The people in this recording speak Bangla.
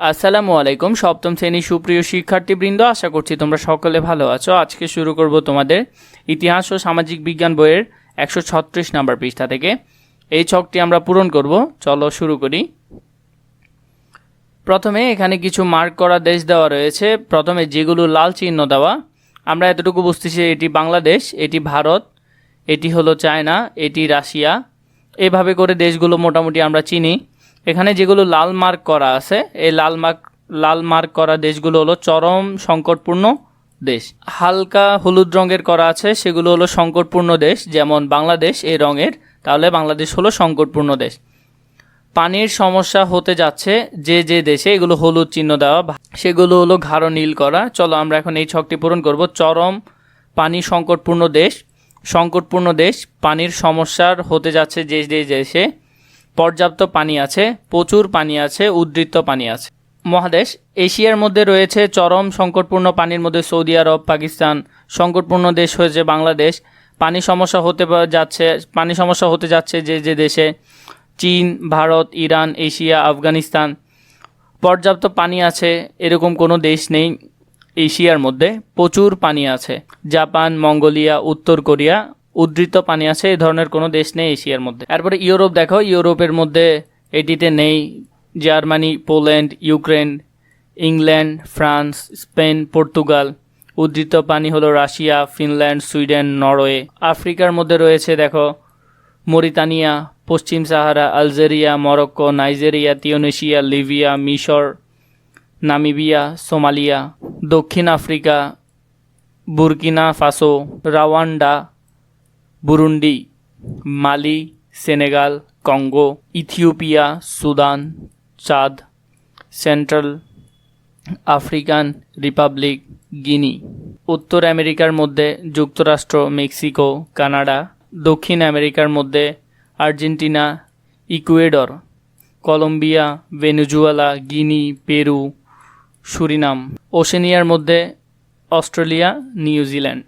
আসসালামু আলাইকুম, সপ্তম শ্রেণির সুপ্রিয় শিক্ষার্থীবৃন্দ, আশা করছি তোমরা সকলে ভালো আছো। আজকে শুরু করব তোমাদের ইতিহাস ও সামাজিক বিজ্ঞান বইয়ের একশো ছত্রিশ নাম্বার পৃষ্ঠা থেকে। এই ছকটি আমরা পূরণ করব। চলো শুরু করি। প্রথমে এখানে কিছু মার্ক করা দেশ দেওয়া রয়েছে। প্রথমে যেগুলো লাল চিহ্ন দেওয়া, আমরা এতটুকু বুঝতেছি এটি বাংলাদেশ, এটি ভারত, এটি হলো চায়না, এটি রাশিয়া। এভাবে করে দেশগুলো মোটামুটি আমরা চিনি। এখানে যেগুলো লাল মার্ক করা আছে, এই লাল মার্ক লাল মার্ক করা দেশগুলো হলো চরম সংকটপূর্ণ দেশ। হালকা হলুদ রঙের করা আছে, সেগুলো হলো সংকটপূর্ণ দেশ, যেমন বাংলাদেশ এই রঙের, তাহলে বাংলাদেশ হলো সংকটপূর্ণ দেশ। পানির সমস্যা হতে যাচ্ছে যে যে দেশে, এগুলো হলুদ চিহ্ন দেওয়া, সেগুলো হলো ঘাড়ো নীল করা। চলো আমরা এখন এই ছকটি পূরণ করব। চরম পানি সংকটপূর্ণ দেশ সংকটপূর্ণ দেশ, পানির সমস্যার হতে যাচ্ছে যে যে দেশে পর্যাপ্ত পানি আছে, প্রচুর পানি আছে উদ্বৃত্ত পানি আছে। মহাদেশ, এশিয়ার মধ্যে রয়েছে চরম সংকটপূর্ণ পানির মধ্যে সৌদি আরব, পাকিস্তান সংকটপূর্ণ দেশ হয়েছে বাংলাদেশ। পানি সমস্যা হতে যাচ্ছে, পানি সমস্যা হতে যাচ্ছে যে যে দেশে চীন, ভারত, ইরান, এশিয়া, আফগানিস্তান। পর্যাপ্ত পানি আছে, এরকম কোনো দেশ নেই এশিয়ার মধ্যে। প্রচুর পানি আছে। জাপান, মঙ্গোলিয়া, উত্তর কোরিয়া উদ্ধৃত পানি আছে এই ধরনের কোনো দেশ নেই এশিয়ার মধ্যে। তারপরে ইউরোপ, দেখো, ইউরোপের মধ্যে এটিতে নেই। Germany, Poland, Ukraine, England, France, Spain, Portugal. উদ্ধৃত পানি হলো রাশিয়া, ফিনল্যান্ড, সুইডেন, নরওয়ে। আফ্রিকার মধ্যে রয়েছে, দেখো, মরিতানিয়া, পশ্চিম Sahara, Algeria, Morocco, Nigeria Tunisia Libya, মিশর, নামিবিয়া, সোমালিয়া, দক্ষিণ Africa, Burkina Faso, Rwanda Burundi, Mali, Senegal, Congo, Ethiopia, Sudan, Chad, Central African Republic Guinea, উত্তর আমেরিকার মধ্যে যুক্তরাষ্ট্র, মেক্সিকো, কানাডা, দক্ষিণ আমেরিকার মধ্যে Argentina, Ecuador, Colombia, Venezuela, Guinea, Peru, Suriname, ওশেনিয়ার মধ্যে অস্ট্রেলিয়া, নিউজিল্যান্ড।